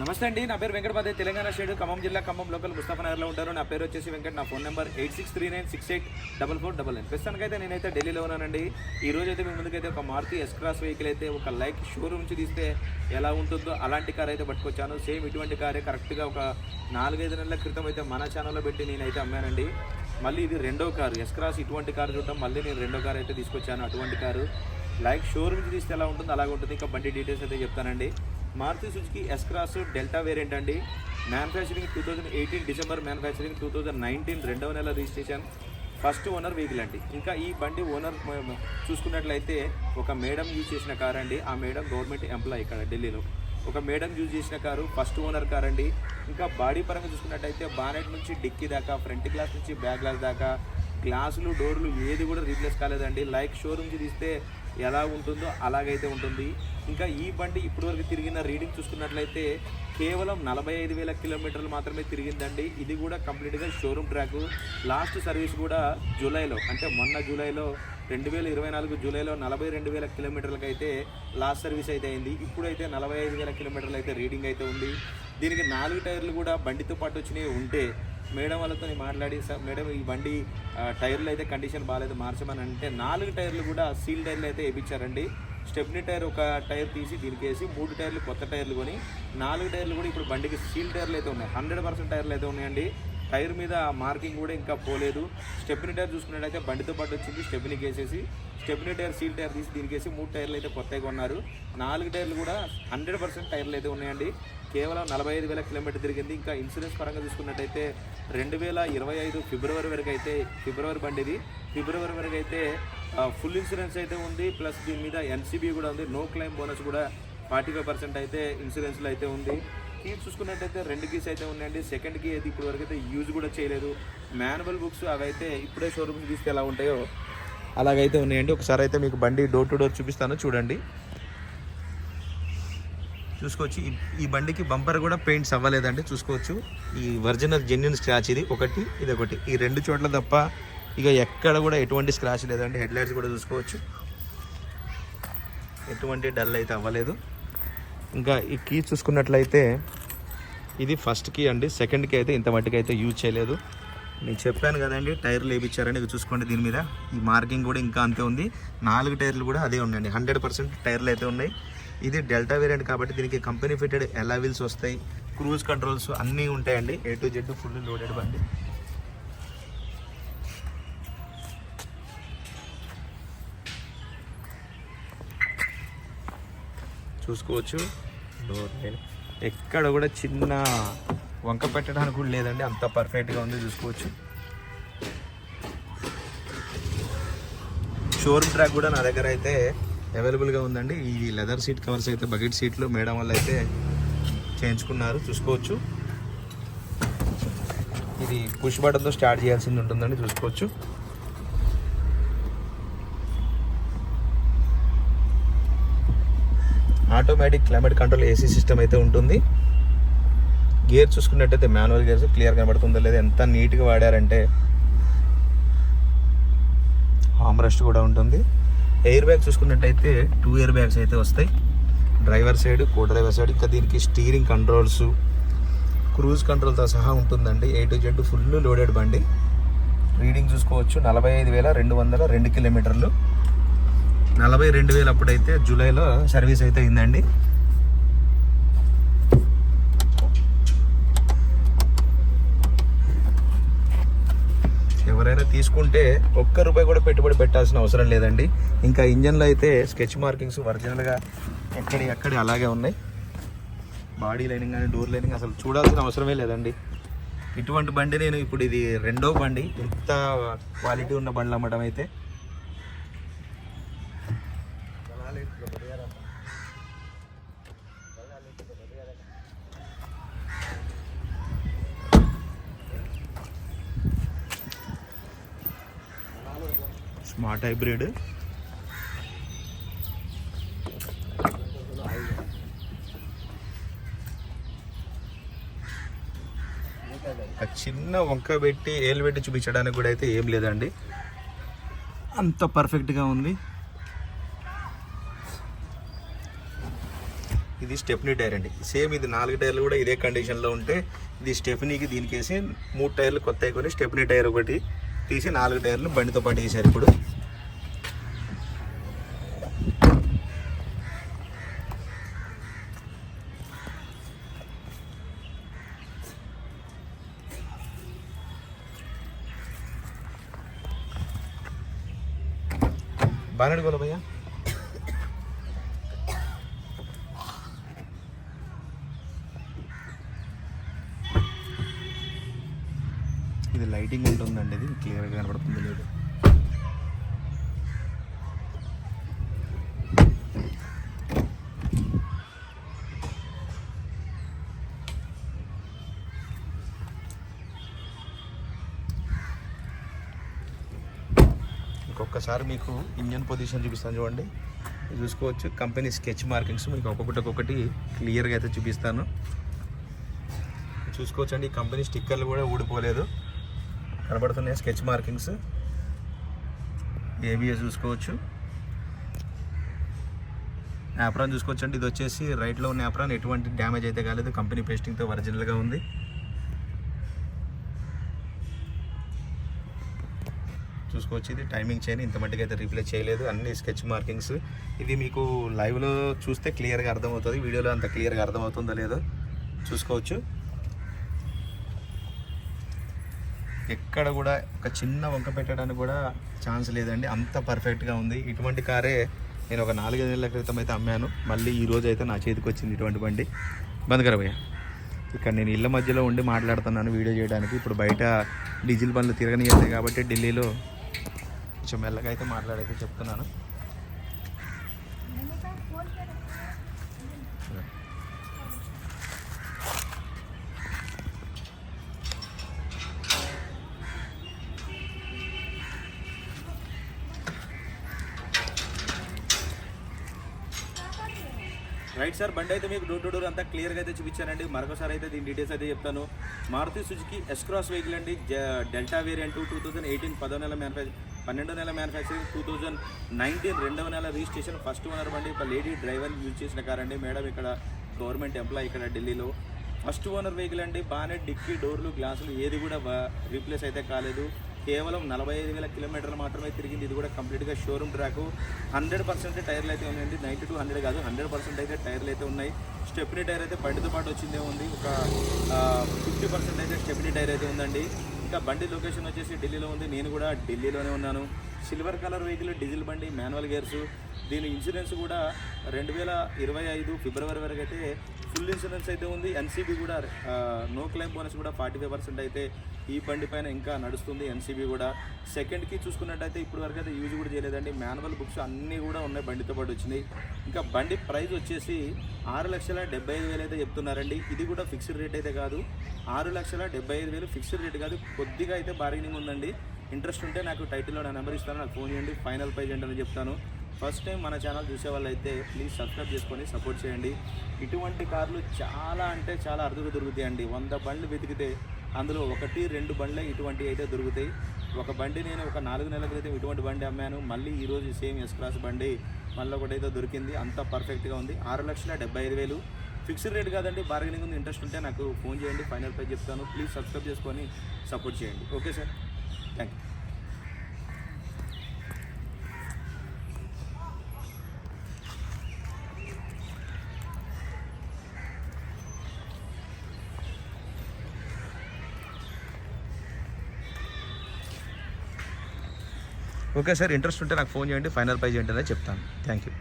నమస్తే అండి నా పేరు వెంకటపతి తెలంగాణ స్టేట్ ఖమ్మం జిల్లా ఖమ్మం లోకల్ ముస్తాఫనగర్లో ఉంటారు. నా పేరు వచ్చేసి వెంకట నా phone number eight six three nine six eight double four double nine ప్రస్తుతానికైతే నేనైతే ఢిల్లీలో ఉన్నానండి. ఈ రోజు అయితే మీ ముందుకైతే ఒక మారుతి ఎస్ క్రాస్ వెహికల్ అయితే ఒక లైక్ షోరూమ్ నుంచి తీస్తే ఎలా ఉంటుందో అలాంటి కార్ అయితే పట్టుకొచ్చాను. సేమ్ ఇటువంటి కారే కరెక్ట్గా ఒక నాలుగైదు నెలల క్రితం అయితే మన ఛానల్లో పెట్టి నేనైతే అమ్మానండి. మళ్ళీ ఇది రెండో కారు ఎస్ క్రాస్ ఇటువంటి కారు చూడటం మళ్ళీ నేను రెండో కారు అయితే తీసుకొచ్చాను అటువంటి కారు. లైక్ షోరూమ్కి తీస్తే ఎలా ఉంటుందో అలాగే ఉంటుంది. ఇంకా బండి డీటెయిల్స్ అయితే చెప్తానండి. Maruti Suzuki S Cross Delta variant అండి. Manufacturing two thousand eighteen December manufacturing two thousand nineteen రెండవ నెల రిజిస్ట్రేషన్ ఫస్ట్ ఓనర్ వెహికల్ అండి. ఇంకా ఈ బండి ఓనర్ చూసుకున్నట్లయితే ఒక మేడం యూజ్ చేసిన కార్ అండి. ఆ మేడం గవర్నమెంట్ ఎంప్లాయ్ ఇక్కడ ఢిల్లీలో. ఒక మేడం యూజ్ చేసిన కారు ఫస్ట్ ఓనర్ కార్ అండి. ఇంకా బాడీ పరంగా చూసుకున్నట్టయితే బానెట్ నుంచి డిక్కీ దాకా ఫ్రంట్ గ్లాస్ నుంచి బ్యాక్ గ్లాస్ దాకా గ్లాసులు డోర్లు ఏది కూడా రీప్లేస్ కాలేదండి. లైక్ షోరూమ్కి తీస్తే ఎలా ఉంటుందో అలాగైతే ఉంటుంది. ఇంకా ఈ బండి ఇప్పటివరకు తిరిగిన రీడింగ్ చూసుకున్నట్లయితే కేవలం నలభై ఐదు వేల కిలోమీటర్లు మాత్రమే తిరిగిందండి. ఇది కూడా కంప్లీట్గా షోరూమ్ ట్రాక్. లాస్ట్ సర్వీస్ కూడా జూలైలో అంటే మొన్న జూలైలో రెండు వేల ఇరవై నాలుగు జూలైలో నలభై రెండు వేల కిలోమీటర్లకు అయితే లాస్ట్ సర్వీస్ అయితే అయింది. ఇప్పుడైతే నలభై ఐదు వేల కిలోమీటర్లు అయితే రీడింగ్ అయితే ఉంది. దీనికి నాలుగు టైర్లు కూడా బండితో పాటు వచ్చినవి ఉంటే మేడం వాళ్ళతో నేను మాట్లాడి సార్ మేడం ఈ బండి టైర్లు అయితే కండిషన్ బాగాలేదు మార్చమని అంటే నాలుగు టైర్లు కూడా సీల్ టైర్లు అయితే వేయించారండి స్టెప్నీ టైర్ ఒక టైర్ తీసి దీనికి వేసి మూడు టైర్లు కొత్త టైర్లు కొని నాలుగు టైర్లు కూడా ఇప్పుడు బండికి సీల్ టైర్లు అయితే ఉన్నాయి. హండ్రెడ్ పర్సెంట్ టైర్లు అయితే ఉన్నాయండి. టైర్ మీద మార్కింగ్ కూడా ఇంకా పోలేదు. స్టెప్ని టైర్ చూసుకున్నట్టయితే బండితో పాటు వచ్చింది స్టెప్నీకి వేసేసి స్టెప్ని టైర్ సీల్ టైర్ తీసి దీనికి వేసి మూడు టైర్లు అయితే కొత్తగా కొన్నారు. నాలుగు టైర్లు కూడా హండ్రెడ్ పర్సెంట్ టైర్లు అయితే ఉన్నాయండి. కేవలం నలభై ఐదు వేల కిలోమీటర్ తిరిగింది. ఇంకా ఇన్సూరెన్స్ పరంగా చూసుకున్నట్టయితే రెండు వేల ఇరవై ఐదు ఫిబ్రవరి వరకు అయితే ఫిబ్రవరి బండిది. ఫిబ్రవరి వరకు అయితే ఫుల్ ఇన్సూరెన్స్ అయితే ఉంది. ప్లస్ దీని మీద ఎన్సీబీ కూడా ఉంది. నో క్లైమ్ బోనస్ కూడా ఫార్టీ ఫైవ్ పర్సెంట్ అయితే ఇన్సూరెన్స్లో అయితే ఉంది. కీస్ చూసుకున్నట్టయితే రెండు కీస్ అయితే ఉన్నాయండి. సెకండ్ కీ అయితే ఇప్పుడు వరకు అయితే యూజ్ కూడా చేయలేదు. మాన్యువల్ బుక్స్ అవైతే ఇప్పుడే షోరూమ్కి తీస్తే ఎలా ఉంటాయో అలాగైతే ఉన్నాయండి. ఒకసారి అయితే మీకు బండి డోర్ టు డోర్ చూపిస్తాను చూడండి. చూసుకోవచ్చు. ఈ- ఈ బండికి బంపర్ కూడా పెయింట్స్ అవ్వలేదండి చూసుకోవచ్చు. ఈ ఒరిజినల్ జెన్యున్ స్క్రాచ్ ఇది ఒకటి ఇది ఒకటి. ఈ రెండు చోట్ల తప్ప ఇక ఎక్కడ కూడా ఎటువంటి స్క్రాచ్ లేదండి. హెడ్ లైట్స్ కూడా చూసుకోవచ్చు. ఎటువంటి డల్ అయితే అవ్వలేదు. ఇంకా ఈ కీ చూసుకున్నట్లయితే ఇది ఫస్ట్ కీ అండి. సెకండ్ కీ అయితే ఇంత మట్టికి అయితే యూజ్ చేయలేదు. నేను చెప్పాను కదండి టైర్లు వేయించారని ఇక చూసుకోండి దీని మీద. ఈ మార్కింగ్ కూడా ఇంకా అంతే ఉంది. నాలుగు టైర్లు కూడా అదే ఉన్నాయండి. హండ్రెడ్ పర్సెంట్ టైర్లు అయితే ఉన్నాయి. ఇది డెల్టా వేరియంట్ కాబట్టి దీనికి కంపెనీ ఫిటెడ్ ఎలా వీల్స్ వస్తాయి క్రూజ్ కంట్రోల్స్ అన్నీ ఉంటాయండి. A to Z full loaded బండి. చూసుకోవచ్చు. డోర్ నేను ఎక్కడ కూడా చిన్న వంక పెట్టడానికి కూడా లేదండి. అంత పర్ఫెక్ట్గా ఉంది చూసుకోవచ్చు. షోరూమ్ ట్రాక్ కూడా నా దగ్గర అయితే అవైలబుల్గా ఉందండి. ఈ లెదర్ సీట్ కవర్స్ అయితే బకెట్ సీట్లు మేడం వల్ల అయితే చేయించుకున్నారు చూసుకోవచ్చు. ఇది పుష్ బటన్తో స్టార్ట్ చేయాల్సింది ఉంటుందండి చూసుకోవచ్చు. Automatic climate control AC system అయితే ఉంటుంది. గేర్ చూసుకున్నట్టయితే మాన్యువల్ గేర్స్ క్లియర్ కనబడుతుందో లేదా ఎంత నీట్గా వాడారంటే హామ్రెస్ట్ కూడా ఉంటుంది. ఎయిర్ బ్యాగ్ చూసుకున్నట్టయితే టూ ఇయర్ బ్యాగ్స్ అయితే వస్తాయి. Driver side co driver side ఇంకా దీనికి స్టీరింగ్ కంట్రోల్స్ క్రూజ్ కంట్రోల్తో సహా ఉంటుందండి. A to Z full loaded బండి. రీడింగ్ చూసుకోవచ్చు. నలభై ఐదు వేల రెండు వందల రెండు కిలోమీటర్లు. నలభై రెండు వేలు అప్పుడైతే జూలైలో సర్వీస్ అయితే అయిందండి. ఎవరైనా తీసుకుంటే ఒక్క రూపాయి కూడా పెట్టుబడి పెట్టాల్సిన అవసరం లేదండి. ఇంకా ఇంజన్లో అయితే స్కెచ్ మార్కింగ్స్ ఒరిజినల్గా ఎక్కడి ఎక్కడి అలాగే ఉన్నాయి. బాడీ లైనింగ్ కానీ డోర్ లైనింగ్ అసలు చూడాల్సిన అవసరమే లేదండి. ఇటువంటి బండి నేను ఇప్పుడు ఇది రెండో బండి. ఇంత క్వాలిటీ ఉన్న బండ్లు అమ్మడం అయితే స్మార్ట్ హైబ్రిడ్. చిన్న వంక పెట్టి ఏలు పెట్టి చూపించడానికి కూడా అయితే ఏం లేదండి. అంత పర్ఫెక్ట్గా ఉంది. ఇది ఇది స్టెఫ్నీ టైర్ అండి. సేమ్ ఇది నాలుగు టైర్లు కూడా ఇదే కండిషన్లో ఉంటే ఇది స్టెఫ్నీకి దీనికి వేసి మూడు టైర్లు కొత్త కొని స్టెఫ్నీ టైర్ ఒకటి. తీసి నాలుగు టైర్లు బండితో పాటు వేసారు ఇప్పుడు. బాగా గోల భయ్యా ఇది లైటింగ్ ఉంటుందండి ఇది. క్లియర్గా కనపడుతుంది లేదు. ఇంకొకసారి మీకు ఇంజన్ పొజిషన్ చూపిస్తాను చూడండి. చూసుకోవచ్చు. Company sketch markings. మీకు ఒక్కొక్కటి ఒక్కొక్కటి క్లియర్గా అయితే చూపిస్తాను. చూసుకోవచ్చు అండి ఈ కంపెనీ స్టిక్కర్లు కూడా ఊడిపోలేదు. కనబడుతున్నాయి. Sketch markings. ఏబిఎస్ చూసుకోవచ్చు. యాప్రాన్ చూసుకోవచ్చు అండి ఇది వచ్చేసి రైట్లో ఉన్న యాప్రాన్ ఎటువంటి డ్యామేజ్ అయితే కాలేదు. కంపెనీ పేస్టింగ్తో ఒరిజినల్గా ఉంది. చూసుకోవచ్చు. ఇది టైమింగ్ చైన్ ఇంత మట్టుకు అయితే రీప్లేస్ చేయలేదు. అన్ని స్కెచ్ మార్కింగ్స్ ఇది మీకు లైవ్లో చూస్తే క్లియర్గా అర్థమవుతుంది. వీడియోలో అంత క్లియర్గా అర్థమవుతుందో లేదో చూసుకోవచ్చు. ఎక్కడ కూడా ఒక చిన్న వంక పెట్టడానికి కూడా ఛాన్స్ లేదండి. అంత పర్ఫెక్ట్గా ఉంది. ఇటువంటి కారే నేను ఒక నాలుగైదు నెలల క్రితం అయితే అమ్మాను. మళ్ళీ ఈ రోజు అయితే నా చేతికి వచ్చింది ఇటువంటి బండి. బంద్ భయ్య ఇక్కడ నేను ఇళ్ళ మధ్యలో ఉండి మాట్లాడుతున్నాను వీడియో చేయడానికి. ఇప్పుడు బయట డీజిల్ బండ్లు తిరగనియ్యాలి కాబట్టి ఢిల్లీలో కొంచెం మెల్లగా అయితే మాట్లాడైతే చెప్తున్నాను. రైట్ సార్ బండి అయితే మీకు డోర్ టు డోర్ అంతా క్లియర్గా అయితే చూపించానండి. మరొకసారి అయితే దీని డీటెయిల్స్ అయితే చెప్తాను. Maruti Suzuki S Cross vehicle అండి Delta variant two thousand eighteen పదో నెల మ్యానుఫ్యాక్చర్ పన్నెండో నెల మ్యానుఫ్యాక్చరింగ్ టూ థౌజండ్ నైన్టీన్ రెండవ నెల రిజిస్ట్రేషన్ ఫస్ట్ ఓనర్ బండి ఒక లేడీ డ్రైవర్ యూజ్ చేసిన కార్ అండి. మేడం ఇక్కడ గవర్నమెంట్ ఎంప్లాయ్ ఇక్కడ ఢిల్లీలో. ఫస్ట్ ఓనర్ వెహికల్ అండి. బాగానే డిక్కీ డోర్లు గ్లాసులు ఏది కూడా రీప్లేస్ అయితే కాలేదు. కేవలం నలభై ఐదు వేల కిలోమీటర్లు మాత్రమే తిరిగింది. ఇది కూడా కంప్లీట్గా షోరూమ్ ట్రాక్ హండ్రెడ్ పర్సెంట్ టైర్లు అయితే ఉన్నాయండి. నైంటీ టు హండ్రెడ్ కాదు హండ్రెడ్ పర్సెంట్ అయితే టైర్లు అయితే ఉన్నాయి. స్టెప్నీ టైర్ అయితే బండితో పాటు వచ్చిందే ఉంది. ఒక ఫిఫ్టీ పర్సెంట్ అయితే స్టెప్నీ టైర్ అయితే ఉందండి. ఇంకా బండి లొకేషన్ వచ్చేసి ఢిల్లీలో ఉంది. నేను కూడా ఢిల్లీలోనే ఉన్నాను. సిల్వర్ కలర్ వెహికల్ డీజిల్ బండి మాన్యువల్ గేర్స్. దీని ఇన్సూరెన్స్ కూడా రెండు వేల ఇరవై ఐదు ఫిబ్రవరి వరకు అయితే ఫుల్ ఇన్సూరెన్స్ అయితే ఉంది. ఎన్సీబీ కూడా నో క్లైమ్ బోనస్ కూడా ఫార్టీ ఫైవ్ పర్సెంట్ అయితే ఈ బండి పైన ఇంకా నడుస్తుంది. ఎన్సీబీ కూడా సెకండ్కి చూసుకున్నట్టయితే ఇప్పుడు వరకు అయితే యూజ్ కూడా చేయలేదండి. మాన్యువల్ బుక్స్ అన్నీ కూడా ఉన్నాయి బండితో పాటు వచ్చినాయి. ఇంకా బండి ప్రైస్ వచ్చేసి ఆరు లక్షల డెబ్బై ఐదు వేలు అయితే చెప్తున్నారండి. ఇది కూడా ఫిక్స్డ్ రేట్ అయితే కాదు. ఆరు లక్షల డెబ్బై ఐదు వేలు ఫిక్స్డ్ రేట్ కాదు. కొద్దిగా అయితే బార్గెనింగ్ ఉందండి. ఇంట్రెస్ట్ ఉంటే నాకు టైటిల్లో నా నెంబర్ ఇస్తాను. నాకు ఫోన్ చేయండి. ఫైనల్ ప్రైజ్ ఏంటని చెప్తాను. ఫస్ట్ టైం మన ఛానల్ చూసే వాళ్ళైతే ప్లీజ్ సబ్స్క్రైబ్ చేసుకొని సపోర్ట్ చేయండి. ఇటువంటి కార్లు చాలా అంటే చాలా అరుదుగా దొరుకుతాయండి. వంద బండ్లు వెతికితే అందులో ఒకటి రెండు బండ్లే ఇటువంటి అయితే దొరుకుతాయి. ఒక బండి నేను ఒక నాలుగు నెలల క్రితం ఇటువంటి బండి అమ్మాను. మళ్ళీ ఈరోజు సేమ్ ఎస్ క్లాస్ బండి మళ్ళీ ఒకటైతే దొరికింది. అంత పర్ఫెక్ట్గా ఉంది. ఆరు లక్షల డెబ్బై ఐదు వేలు. ఫిక్స్డ్ రేట్ కాదండి బార్గెనింగ్ ఉంది. ఇంట్రెస్ట్ ఉంటే నాకు ఫోన్ చేయండి. ఫైనల్ ప్రైజ్ చెప్తాను. ప్లీజ్ సబ్స్క్రైబ్ చేసుకొని సపోర్ట్ చేయండి. Okay sir thank you okay sir interest ఉంటే నాకు ఫోన్ చేయండి ఫైనల్ ప్రైజ్ ఏంటనే చెప్తాను. Thank you